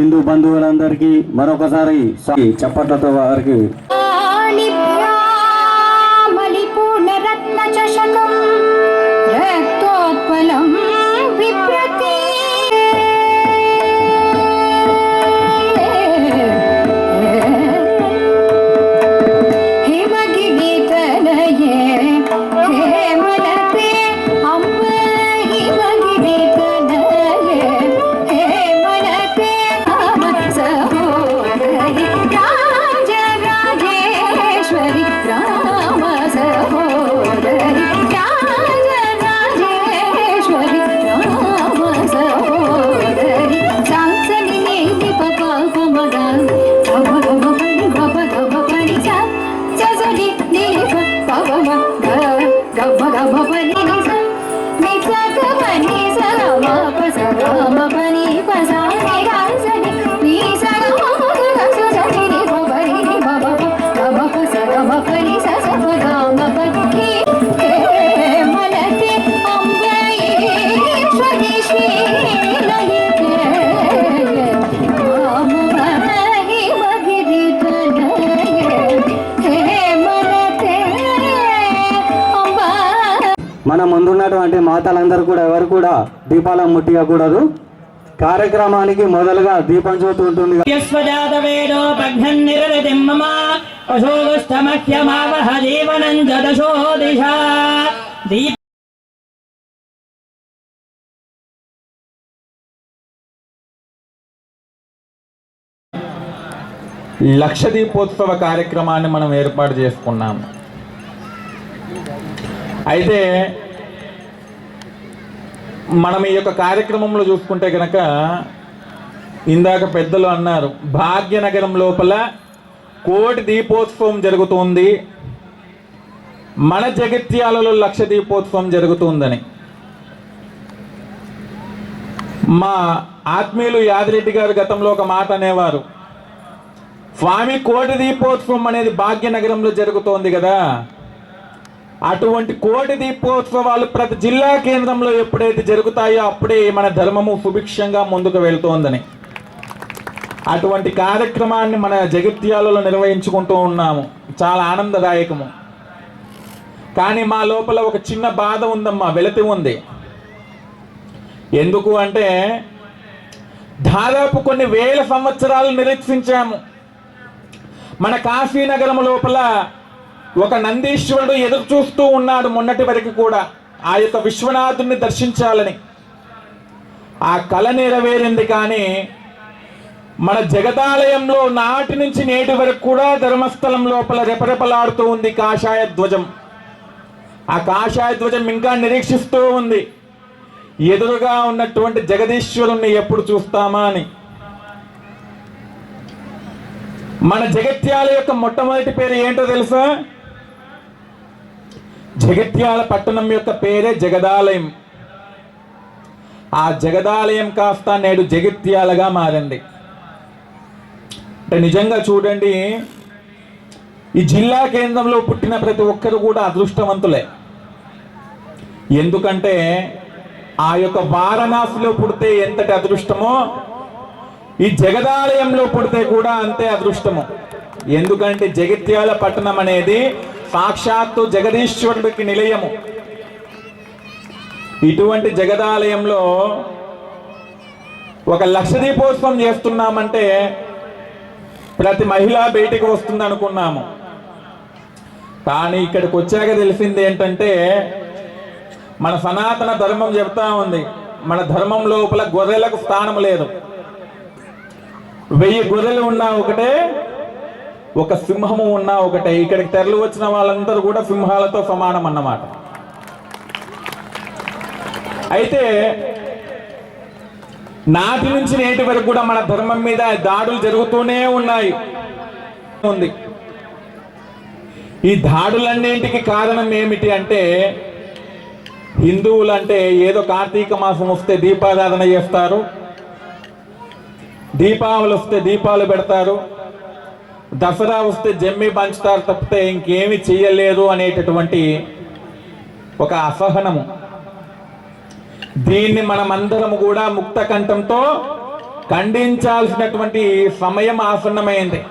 హిందూ బంధువులందరికీ మరొకసారి స్వామి చప్పట్లతో వారికి. 哥哥你在哪我管我管你管 మన ముందున్నటువంటి మాతలందరూ కూడా ఎవరు కూడా దీపాలను ముట్టియకూడదు. కార్యక్రమానికి మొదలుగా దీపం జ్యోతి ఉంటుంది లక్ష దీపోత్సవ కార్యక్రమాన్ని మనం ఏర్పాటు చేసుకున్నాము అయితే మనం ఈ యొక్క కార్యక్రమంలో చూసుకుంటే కనుక ఇందాక పెద్దలు అన్నారు భాగ్యనగరం లోపల కోటి దీపోత్సవం జరుగుతుంది. మన జగిత్యాలలో లక్ష దీపోత్సవం జరుగుతుందని. మా ఆత్మీయులు యాదిరెడ్డి గారు గతంలో ఒక మాట అనేవారు స్వామి కోటి దీపోత్సవం అనేది భాగ్యనగరంలో జరుగుతోంది కదా. అటువంటి కోటి దీపోత్సవాలు ప్రతి జిల్లా కేంద్రంలో ఎప్పుడైతే జరుగుతాయో అప్పుడే మన ధర్మము సుభిక్షంగా ముందుకు వెళ్తోందని. అటువంటి కార్యక్రమాన్ని మన జగిత్యాలలో నిర్వహించుకుంటూ ఉన్నాము. చాలా ఆనందదాయకము. కానీ మా లోపల ఒక చిన్న బాధ ఉందమ్మా వెళతి ఉంది. ఎందుకు అంటే దాదాపు కొన్ని వేల సంవత్సరాలు నిరీక్షించాము. మన కాశీనగరం లోపల ఒక నందీశ్వరుడు ఎదురు చూస్తూ ఉన్నాడు మొన్నటి వరకు కూడా. ఆ యొక్క విశ్వనాథుని దర్శించాలని. ఆ కళ నెరవేరింది కానీ మన జగదాలయంలో నాటి నుంచి నేటి వరకు కూడా ధర్మస్థలం లోపల రెపరెపలాడుతూ ఉంది కాషాయ ధ్వజం. ఆ కాషాయ ధ్వజం ఇంకా నిరీక్షిస్తూ ఉంది. ఎదురుగా ఉన్నటువంటి జగదీశ్వరుణ్ణి ఎప్పుడు చూస్తామా అని. మన జగత్యాల యొక్క మొట్టమొదటి పేరు ఏంటో తెలుసా? జగత్యాల పట్టణం యొక్క పేరే జగదాలయం. ఆ జగదాలయం కాస్త నేడు జగిత్యాలగా మారింది. అంటే నిజంగా చూడండి ఈ జిల్లా కేంద్రంలో పుట్టిన ప్రతి ఒక్కరు కూడా అదృష్టవంతులే. ఎందుకంటే ఆ యొక్క వారణాసిలో పుడితే ఎంతటి అదృష్టమో ఈ జగదాలయంలో పుడితే కూడా అంతే అదృష్టము. ఎందుకంటే జగిత్యాల పట్టణం అనేది సాక్షాత్తు జగదీశ్వరుడికి నిలయము. ఇటువంటి జగదాలయంలో ఒక లక్ష దీపోత్సవం చేస్తున్నామంటే ప్రతి మహిళ బయటికి వస్తుంది అనుకున్నాము కానీ ఇక్కడికి వచ్చాక తెలిసింది ఏంటంటే మన సనాతన ధర్మం చెప్తా ఉంది. మన ధర్మం లోపల గొర్రెలకు స్థానం లేదు. వెయ్యి గొర్రెలు ఉన్నా ఒకటే ఒక సింహము ఉన్నా ఒకటే. ఇక్కడికి తెరలు వచ్చిన వాళ్ళందరూ కూడా సింహాలతో సమానం అన్నమాట. అయితే నాటి నుంచి నేటి వరకు కూడా మన ధర్మం మీద దాడులు జరుగుతూనే ఉన్నాయి. ఉంది. ఈ దాడులన్నింటికి కారణం ఏమిటి అంటే హిందువులు అంటే ఏదో కార్తీక మాసం వస్తే దీపారాధన చేస్తారు. దీపావళి వస్తే దీపాలు పెడతారు. దసరా వస్తే జమ్మి పంచుతారు తప్పితే ఇంకేమి చేయలేదు అనేటటువంటి ఒక అసహనము. దీన్ని మనమందరము కూడా ముక్త కంఠంతో ఖండించాల్సినటువంటి సమయం ఆసన్నమైంది.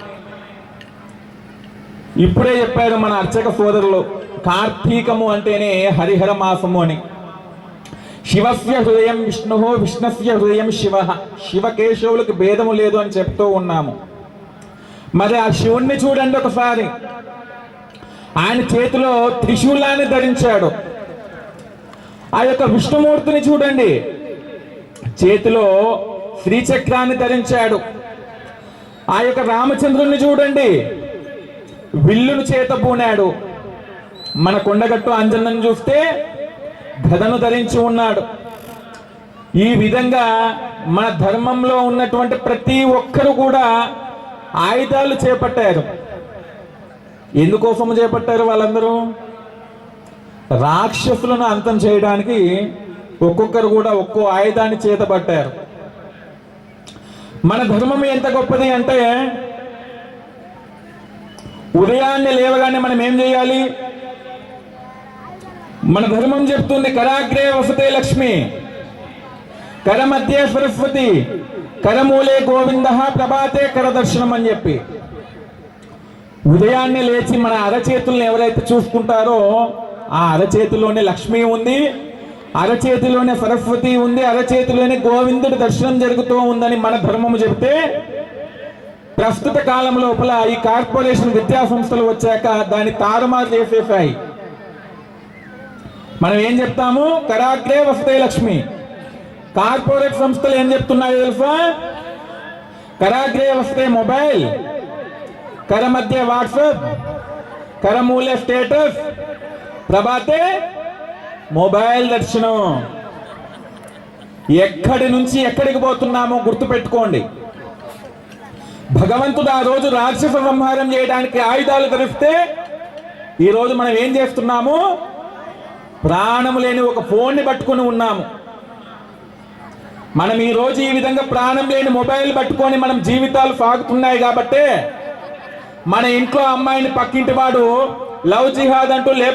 ఇప్పుడే చెప్పారు మన అర్చక సోదరులు కార్తీకము అంటేనే హరిహర మాసము అని. శివస్య హృదయం విష్ణు విష్ణుస్య హృదయం శివ. శివకేశవులకు భేదము లేదు అని చెప్తూ ఉన్నాము. మరి ఆ శివుణ్ణి చూడండి ఒకసారి. ఆయన చేతిలో త్రిశూలాన్ని ధరించాడు. ఆ యొక్క విష్ణుమూర్తిని చూడండి. చేతిలో శ్రీచక్రాన్ని ధరించాడు. ఆ యొక్క రామచంద్రుణ్ణి చూడండి. విల్లును చేత పూనాడు మన కొండగట్టు అంజనం చూస్తే గదను ధరించి ఉన్నాడు. ఈ విధంగా మన ధర్మంలో ఉన్నటువంటి ప్రతి ఒక్కరు కూడా ఆయుధాలు చేపట్టారు. ఎందుకోసం చేపట్టారు వాళ్ళందరూ? రాక్షసులను అంతం చేయడానికి ఒక్కొక్కరు కూడా ఒక్కో ఆయుధాన్ని చేతబట్టారు. మన ధర్మం ఎంత గొప్పది అంటే ఉదయాన్నే లేవగానే మనం ఏం చేయాలి? మన ధర్మం చెప్తుంది కరాగ్రే వసతే లక్ష్మి. కరమధ్య సరస్వతి కరమూలే గోవింద ప్రభాతే కరదర్శనం అని చెప్పి. ఉదయాన్నే లేచి మన అరచేతుల్ని ఎవరైతే చూసుకుంటారో ఆ అరచేతిలోనే లక్ష్మి ఉంది అరచేతిలోనే సరస్వతి ఉంది అరచేతిలోనే గోవిందుడి దర్శనం జరుగుతూ ఉందని మన ధర్మము చెబితే ప్రస్తుత కాలం లోపల ఈ కార్పొరేషన్ విద్యా సంస్థలు వచ్చాక దాన్ని తారుమారు చేసేసాయి మనం ఏం చెప్తాము? కరాగ్రే వస్తే లక్ష్మి. కార్పొరేట్ సంస్థలు ఏం చెప్తున్నాయో తెలుసా? కరాగ్రే వస్తే మొబైల్ కర మధ్య వాట్సాప్ కరమూల స్టేటస్ ప్రభాతే మొబైల్ దర్శనం. ఎక్కడి నుంచి ఎక్కడికి పోతున్నామో గుర్తుపెట్టుకోండి. భగవంతుడు ఆ రోజు రాక్షస సంహారం చేయడానికి ఆయుధాలు ధరిస్తే ఈరోజు మనం ఏం చేస్తున్నాము? ప్రాణము లేని ఒక ఫోన్ని పట్టుకొని ఉన్నాము. మనం ఈ రోజు ఈ విధంగా ప్రాణం లేని మొబైల్ పట్టుకొని మనం జీవితాలు సాగుతున్నాయి కాబట్టే మన ఇంట్లో అమ్మాయిని పక్కింటి వాడు లవ్ జిహాద్ అంటూ లేప